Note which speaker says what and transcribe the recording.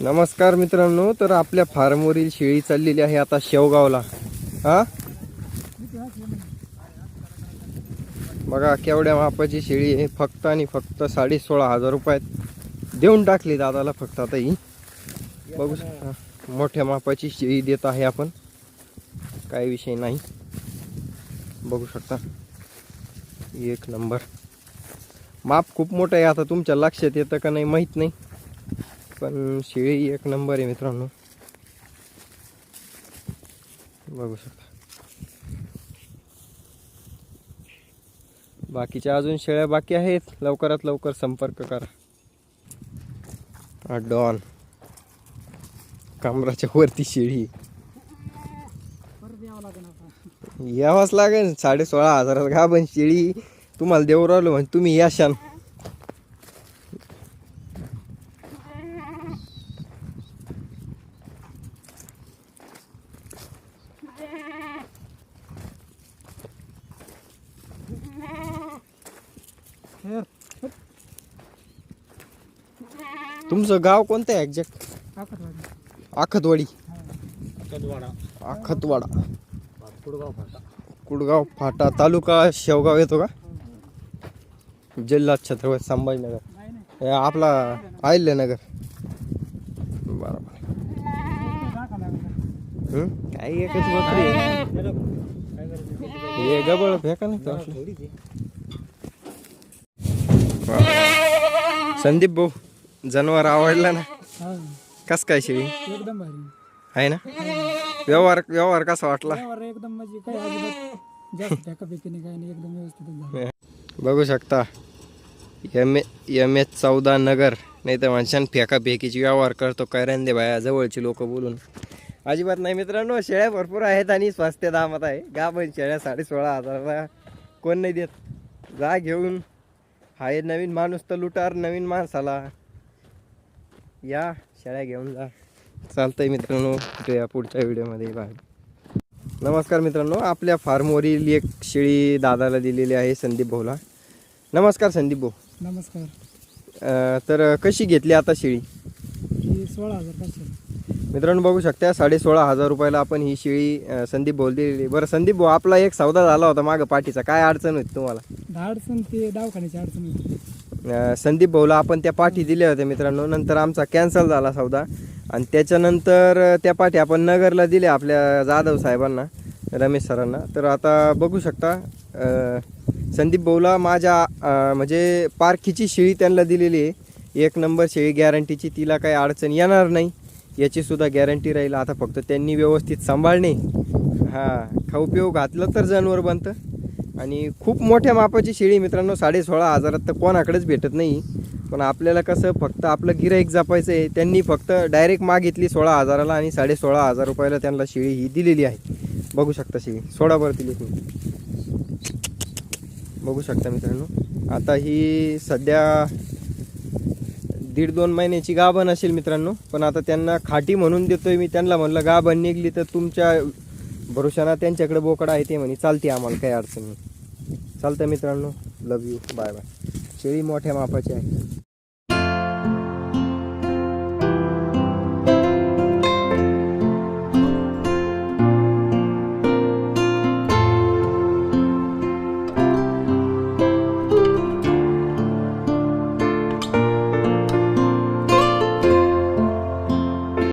Speaker 1: नमस्कार मित्रांनो तर आपल्या फार्मवरील शेळी चाललेली आहे आता शेवगावला. हा? बघा केवढ्या मापाची शेळी आहे. फक्त आणि फक्त साडे सोळा हजार रुपयात देऊन टाकली दादाला फक्त आता ही. बघू शकता मोठ्या मापाची शेळी देत आहे आपण. काही विषय नाही. बघू शकता. एक नंबर. माप खूप मोठं आहे. आता तुमच्या लक्षात येतं का नाही? माहीत नाही. पण शेळी एक नंबर आहे मित्रांनो. बघू शकता. बाकीच्या अजून शेळ्या बाकी आहेत. लवकरात लवकर संपर्क करा. डॉन. कमराच्या वरती शेळी. यावंच लागेल. साडे सोळा हजारात घा पण शेळी. तुम्हाला देऊ राहिलो म्हणजे तुम्ही या शान तुमचं गाव कोणतं आहे एक्झॅक्ट आखतवाडी. आखतवाडा. कुडगाव फाटा. तालुका शेवगाव येतो का? जिल्हा छत्रपती संभाजीनगर. हे आपला अहिल्यानगर. बरोबर. हं? काय एकच बकरी. हे गबळ फेका नाही? संदीप भाऊ जनावर आवडला ना? कस काय शेळी
Speaker 2: एकदम भारी.
Speaker 1: आहे ना? व्यवहार व्यवहार कसा वाटला?
Speaker 2: एकदम म्हणजे काय अजिबात जास्त फेकाफेकीने काही नाही एकदम व्यवस्थित झालं.
Speaker 1: बघू शकता एम ए एम एच चौदा नगर नाही तर माणसानं फेकाफेकीची व्यवहार करतो कैरंदे बाया जवळची लोक बोलून. अजिबात नाही मित्रांनो शेळ्या भरपूर आहेत आणि स्वस्त दामात आहे. गा पण शेळ्या साडे सोळा हजाराला कोण नाही देत. जा घेऊन. हाय नवीन माणूस तर लुटार नवीन माणसाला. या शेळ्या घेऊन जा. चालतंय मित्रांनो भेटूया पुढच्या व्हिडिओमध्ये. बाय. नमस्कार मित्रांनो आपल्या फार्मवरील एक शेळी दादाला दिलेली आहे संदीप भाऊला. नमस्कार संदीप भाऊ.
Speaker 2: नमस्कार.
Speaker 1: अं, तर कशी घेतली आता शेळी?
Speaker 2: ही सोळा हजार पाचशे.
Speaker 1: मित्रांनो बघू शकता साडे सोळा हजार रुपयाला आपण ही शेळी संदीप भाऊ दिलेली. बरं संदीप भाऊ आपला एक सौदा झाला होता मागं पाठीचा. काय अडचण होती तुम्हाला?
Speaker 2: दहा अडचण ते दवाखान्याची अडचण होती.
Speaker 1: संदीप भाऊला आपण त्या पाठी दिल्या होत्या मित्रांनो. नंतर आमचा कॅन्सल झाला सौदा. आणि त्याच्यानंतर त्या पाठी आपण नगरला दिल्या आपल्या जाधव साहेबांना रमेश सरांना. तर आता बघू शकता संदीप भाऊला माझ्या म्हणजे पारखीची शेळी त्यांना दिलेली आहे. एक नंबर शेळी गॅरंटीची तिला काही अडचण येणार नाही. याचीसुद्धा गॅरंटी राहील. आता फक्त त्यांनी व्यवस्थित सांभाळणे हां खाऊ पिऊ घातलं तर जनावर बनतं. आणि खूप मोठ्या मापाची शेळी मित्रांनो. साडे सोळा हजारात तर कोणाकडेच भेटत नाही. पण आपल्याला कसं फक्त आपलं गिराईक जपायचं आहे. त्यांनी फक्त डायरेक्ट मागितली सोळा हजाराला आणि साडे सोळा हजार रुपयाला त्यांना शेळी ही दिलेली आहे. बघू शकता शेळी. सोळा बरं दिली तुम्ही. बघू शकता मित्रांनो. आता ही सध्या दीड दोन महिन्याची गाभण असेल मित्रांनो. पण आता त्यांना खाटी म्हणून देतोय मी. त्यांना म्हणलं गाभण निघली तर तुमच्या भरोशाना त्यांच्याकडे बोकड आहे ते म्हणे. चालते आम्हाला काही अडचण नाही. चालतं मित्रांनो. लव यू बाय बाय शेळी मोठ्या मापाची आहे.